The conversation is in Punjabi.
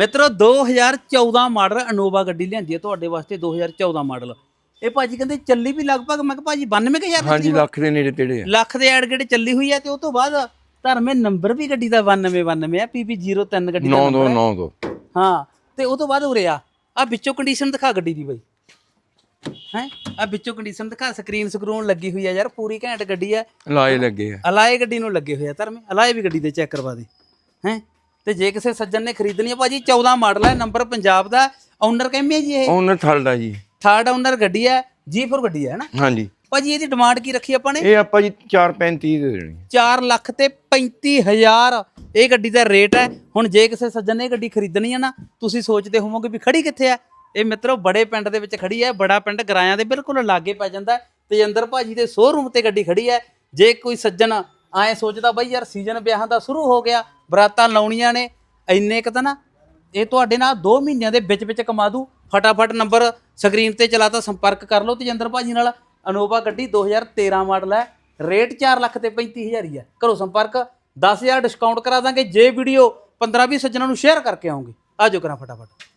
ਮਿੱਤਰੋ 2014 ਮਾਡਲ ਅਨੋਵਾ ਗੱਡੀ ਲਿਆਂਦੀ ਹੈ ਤੁਹਾਡੇ ਵਾਸਤੇ 2014 ਮਾਡਲ। ਇਹ ਭਾਜੀ ਕਹਿੰਦੇ ਚੱਲੀ ਵੀ ਲਗਭਗ ਮੈਂ ਕਿਹਾ ਭਾਜੀ 92000 ਹਾਂਜੀ ਲੱਖ ਦੇ ਨੇੜੇ ਤੇੜੇ ਆ ਲੱਖ ਦੇ ਐਡ ਗੇੜੇ ਚੱਲੀ ਹੋਈ ਹੈ ਤੇ ਉਹ ਤੋਂ ਬਾਅਦ ਧਰਮੇ ਨੰਬਰ ਵੀ ਗੱਡੀ ਦਾ 9292 ਹੈ ਪੀਪੀ 03 ਗੱਡੀ ਦਾ 9 number ਦੋ ਹੈ। 9 ਦੋ। ਹਾਂ ਤੇ ਉਹ ਤੋਂ ਬਾਅਦ ਉਰੇ ਆ। ਆ ਵਿੱਚੋਂ ਕੰਡੀਸ਼ਨ ਦਿਖਾ ਗੱਡੀ ਦੀ ਬਾਈ। ਹੈ? ਆ ਵਿੱਚੋਂ ਕੰਡੀਸ਼ਨ ਦਿਖਾ ਸਕਰੀਨ ਸਕਰੂਨ ਲੱਗੀ ਹੋਈ ਆ ਯਾਰ ਪੂਰੀ ਘੈਂਟ ਗੱਡੀ ਆ ਲਾਏ ਲੱਗੇ ਆ। ਅਲਾਏ ਗੱਡੀ ਨੂੰ ਲੱਗੇ ਹੋਏ ਆ ਧਰਮੇ ਅਲਾਏ ਵੀ ਗੱਡੀ ਦੇ ਚੈੱਕ ਕਰਵਾ ਦੇ। ਹੈ? ਤੇ ਜੇ ਕਿਸੇ ਸੱਜਣ ਨੇ ਖਰੀਦਣੀ ਆ ਭਾਜੀ 14 ਮਾਡਲ ਹੈ ਨੰਬਰ ਪੰਜਾਬ ਦਾ ਓਨਰ ਕਹਿੰਦੇ ਆ ਜੀ ਇਹ? ਉਹਨਾਂ ਥਲਦਾ ਜੀ। ਥਰਡ ਓਨਰ ਗੱਡੀ ਹੈ ਜੀ4 ਗੱਡੀ ਹੈ ਨਾ ਹਾਂਜੀ। ਭਾਜੀ ਇਹਦੀ ਡਿਮਾਂਡ ਕੀ ਰੱਖੀ ਆਪਾਂ ਨੇ? ਇਹ ਆਪਾਂ ਜੀ 435 ਦੇ ਦੇਣੀ 4 ਲੱਖ ਤੇ 35000 ਇਹ ਗੱਡੀ ਦਾ ਰੇਟ ਹੈ ਹੁਣ ਜੇ ਕਿਸੇ ਸੱਜਣ ਨੇ ਇਹ ਗੱਡੀ ਖਰੀਦਣੀ ਹੈ ਨਾ ਤੁਸੀਂ ਸੋਚਦੇ ਹੋਵੋਗੇ ਵੀ ਖੜੀ ਕਿੱਥੇ ਹੈ ਇਹ ਮਿੱਤਰੋ ਬੜੇ ਪਿੰਡ ਦੇ ਵਿੱਚ ਖੜੀ ਹੈ ਬੜਾ ਪਿੰਡ ਗਰਾਇਆਂ ਦੇ ਬਿਲਕੁਲ ਲਾਗੇ ਪੈ ਜਾਂਦਾ। ਹੈ। ਤੇਜਿੰਦਰ ਭਾਜੀ ਦੇ ਸ਼ੋਰੂਮ ਤੇ ਗੱਡੀ ਖੜੀ ਹੈ ਜੇ ਕੋਈ ਸੱਜਣ ਐਂ ਸੋਚਦਾ ਬਈ ਯਾਰ ਸੀਜ਼ਨ ਵਿਆਹਾਂ ਦਾ ਸ਼ੁਰੂ ਹੋ ਗਿਆ ਬਰਾਤਾਂ ਲਾਉਣੀਆਂ ਨੇ, ਇੰਨੇ ਕੁ ਤਾਂ ਨਾ, ਇਹ ਤੁਹਾਡੇ ਨਾਲ 2 ਮਹੀਨਿਆਂ ਦੇ ਵਿੱਚ ਵਿੱਚ ਕਮਾ ਦੂ। ਫਟਾਫਟ ਨੰਬਰ ਸਕਰੀਨ ਤੇ ਚਲਾਤਾ ਸੰਪਰਕ ਕਰ ਲਓ ਤੇਜਿੰਦਰ ਭਾਜੀ ਨਾਲ। ਅਨੋਵਾ ਗੱਡੀ 2013 ਮਾਡਲ ਹੈ, ਰੇਟ 4 ਲੱਖ ਤੇ 35000 ਹੀ ਹੈ। ਕਰੋ ਸੰਪਰਕ 10000 ਡਿਸਕਾਊਂਟ ਕਰਾ ਦਾਂਗੇ। ਜੇ ਵੀਡੀਓ 15 20 ਸੱਜਣਾਂ ਨੂੰ ਸ਼ੇਅਰ ਕਰਕੇ ਆਉਂਗੇ। ਆਜੋ ਕਰਾਂ ਫਟਾਫਟ।